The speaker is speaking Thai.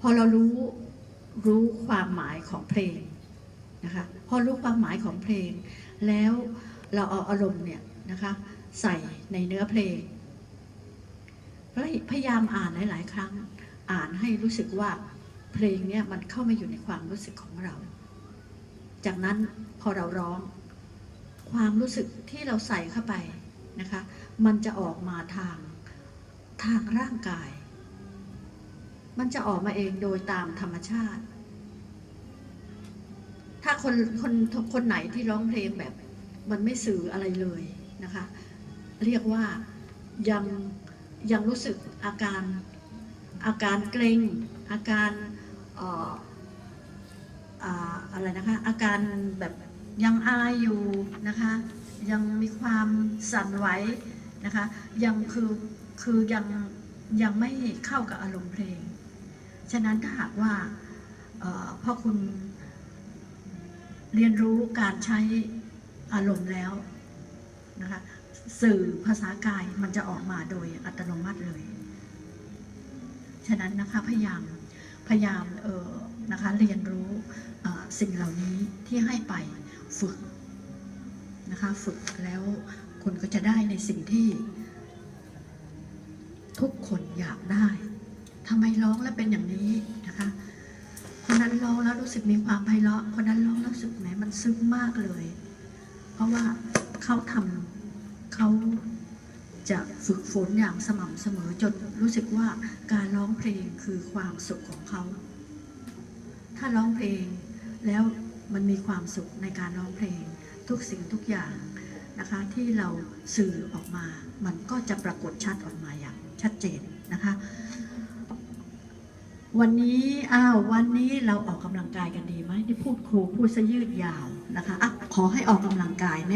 พอเรารู้รู้ความหมายของเพลงนะคะพอรู้ความหมายของเพลง แล้วเราเอาอารมณ์เนี่ยนะคะใส่ในเนื้อเพลงพยายามอ่านหลาย ๆ ครั้ง อ่านให้รู้สึกว่าเพลงเนี่ยมันเข้ามาอยู่ในความรู้สึกของเรา จากนั้นพอเราร้อง ความรู้สึกที่เราใส่เข้าไปนะคะ มันจะออกมาทางทางร่างกาย มันจะออกมาเองโดยตามธรรมชาติ ถ้าคนคนคนไหนที่ร้องเพลงแบบมันไม่สื่ออะไรเลยนะคะ เรียกว่ายังยังรู้สึกอาการอาการเกรงอาการเอ่ออ่าอะไรนะคะ อาการแบบยังอายอยู่นะคะ ยังมีความสั่นไหวนะคะ ยังคือคือยังยังไม่เข้ากับอารมณ์เพลง ฉะนั้นถ้าหากว่าออพ่อคุณเรียนรู้การใช้อารมณ์แล้วนะคะสื่อภาษากายมันจะออกมาโดยอัตโนมัติเลย ฉะนั้นนะคะพยายามพยายามเออนะคะเรียนรู้สิ่งเหล่านี้ที่ให้ไปฝึกนะคะฝึกแล้วคุณก็จะได้ในสิ่งที่ทุกคนอยากได้ ทำไมร้องแล้วเป็นอย่างนี้นะคะ คนนั้นร้องแล้วรู้สึกมีความไพเราะ คนนั้นร้องแล้วรู้สึกไหนมันซึ้งมากเลย เพราะว่าเขาทำเขาจะฝึกฝนอย่างสม่ำเสมอจนรู้สึกว่าการร้องเพลงคือความสุขของเขา ถ้าร้องเพลงแล้วมันมีความสุขในการร้องเพลง ทุกสิ่งทุกอย่างนะคะที่เราสื่อออกมา มันก็จะปรากฏชัดออกมาอย่างชัดเจนนะคะ วันนี้อ้าววันนี้เราออกกำลังกายกันดีไหมที่พูดครูพูดซะยืดยาวนะคะอะขอให้ออกกำลังกายใน